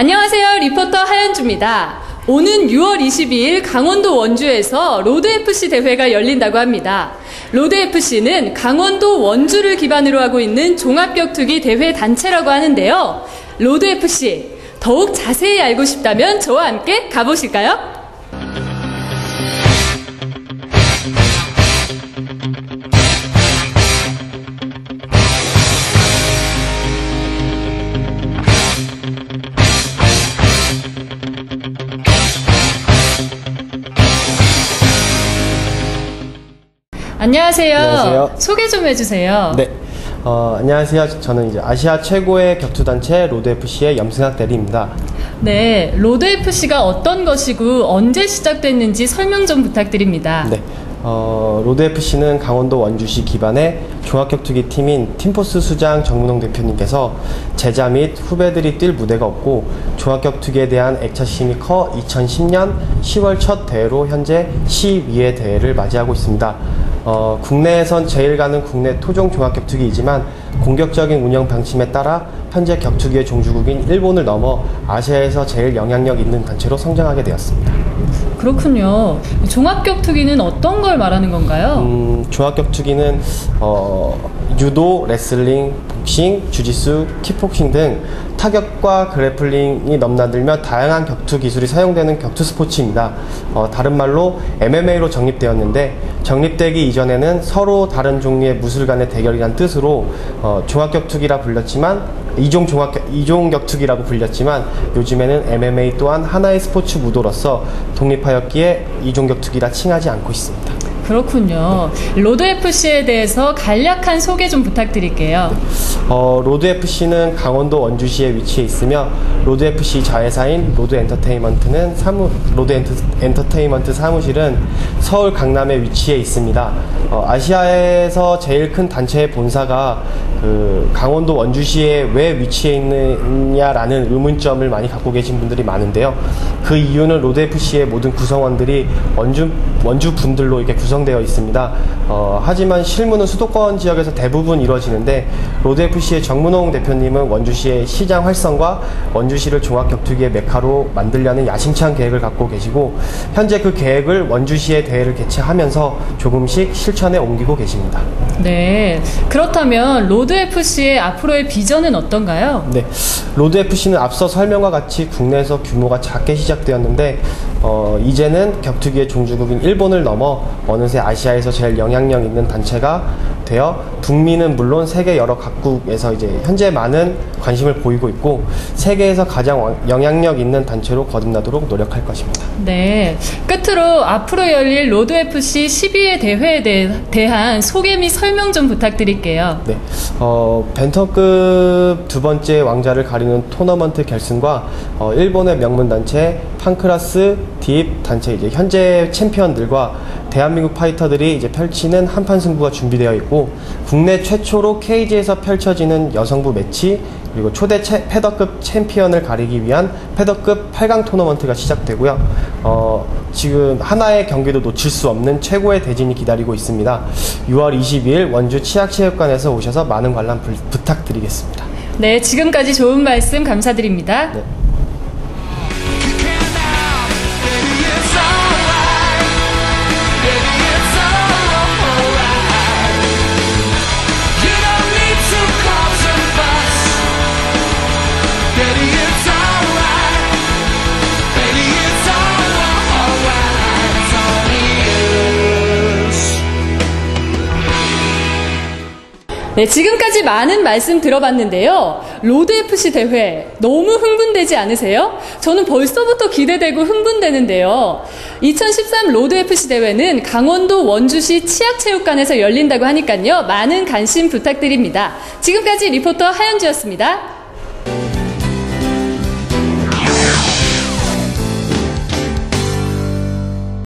안녕하세요. 리포터 하연주입니다. 오는 6월 22일 강원도 원주에서 로드FC 대회가 열린다고 합니다. 로드FC는 강원도 원주를 기반으로 하고 있는 종합격투기 대회 단체라고 하는데요. 로드FC, 더욱 자세히 알고 싶다면 저와 함께 가보실까요? 안녕하세요. 안녕하세요. 소개 좀 해주세요. 네. 어, 안녕하세요. 저는 이제 아시아 최고의 격투단체 로드FC의 염승학 대리입니다. 네, 로드FC가 어떤 것이고 언제 시작됐는지 설명 좀 부탁드립니다. 네. 어, 로드FC는 강원도 원주시 기반의 종합격투기 팀인 팀포스 수장 정문홍 대표님께서 제자 및 후배들이 뛸 무대가 없고 종합격투기에 대한 애착심이 커 2010년 10월 첫 대회로 현재 12회 대회를 맞이하고 있습니다. 어, 국내에선 제일 가는 국내 토종 종합격투기이지만 공격적인 운영 방침에 따라 현재 격투기의 종주국인 일본을 넘어 아시아에서 제일 영향력 있는 단체로 성장하게 되었습니다. 그렇군요. 종합격투기는 어떤 걸 말하는 건가요? 음, 종합격투기는 어, 유도, 레슬링, 복싱, 주짓수, 킥복싱 등 타격과 그래플링이 넘나들며 다양한 격투 기술이 사용되는 격투 스포츠입니다. 어, 다른 말로 MMA로 정립되었는데 정립되기 이전에는 서로 다른 종류의 무술 간의 대결이란 뜻으로 어, 종합격투기라 불렸지만 이종 종합 이종 격투기라고 불렸지만 요즘에는 MMA 또한 하나의 스포츠 무도로서 독립하였기에 이종 격투기라 칭하지 않고 있습니다. 그렇군요. 로드FC에 대해서 간략한 소개 좀 부탁드릴게요. 어, 로드 FC는 강원도 원주시에 위치해 있으며 로드 FC 자회사인 로드 엔터테인먼트는 사무 로드 엔터, 엔터테인먼트 사무실은 서울 강남에 위치해 있습니다. 어, 아시아에서 제일 큰 단체의 본사가 그 강원도 원주시에 왜 위치해 있느냐라는 의문점을 많이 갖고 계신 분들이 많은데요. 그 이유는 로드 FC의 모든 구성원들이 원주 원주 분들로 이렇게 구성되어 있습니다. 어, 하지만 실무는 수도권 지역에서 대부분 이루어지는데 로드 FC의 정문홍 대표님은 원주시의 시장 활성과 원주시를 종합 격투기의 메카로 만들려는 야심찬 계획을 갖고 계시고 현재 그 계획을 원주시의 대회를 개최하면서 조금씩 실천에 옮기고 계십니다. 네. 그렇다면 로드 FC의 앞으로의 비전은 어떤가요? 네, 로드 FC는 앞서 설명과 같이 국내에서 규모가 작게 시작되었는데 어, 이제는 격투기의 종주국인 일본을 넘어 어느새 아시아에서 제일 영향력 있는 단체가 되어 북미는 물론 세계 여러 각국에서 이제 현재 많은 관심을 보이고 있고 세계에서 가장 왕- 영향력 있는 단체로 거듭나도록 노력할 것입니다. 네. 끝으로 앞으로 열릴 로드FC 12회 대회에 대, 대한 소개 및 설명 좀 부탁드릴게요. 네, 어, 벤터급 두 번째 왕자를 가리는 토너먼트 결승과 어, 일본의 명문 단체 판크라스 딥 단체 이제 현재 챔피언들과 대한민국 파이터들이 이제 펼치는 한판 승부가 준비되어 있고 국내 최초로 케이지에서 펼쳐지는 여성부 매치 그리고 초대 채, 패더급 챔피언을 가리기 위한 패더급 8강 토너먼트가 시작되고요. 어, 지금 하나의 경기도 놓칠 수 없는 최고의 대진이 기다리고 있습니다. 6월 22일 원주 치악체육관에서 오셔서 많은 관람 불- 부탁드리겠습니다. 네, 지금까지 좋은 말씀 감사드립니다. 네. 네, 지금까지 많은 말씀 들어봤는데요. 로드FC 대회 너무 흥분되지 않으세요? 저는 벌써부터 기대되고 흥분되는데요. 2013 로드FC 대회는 강원도 원주시 치악체육관에서 열린다고 하니까요. 많은 관심 부탁드립니다. 지금까지 리포터 하연주였습니다.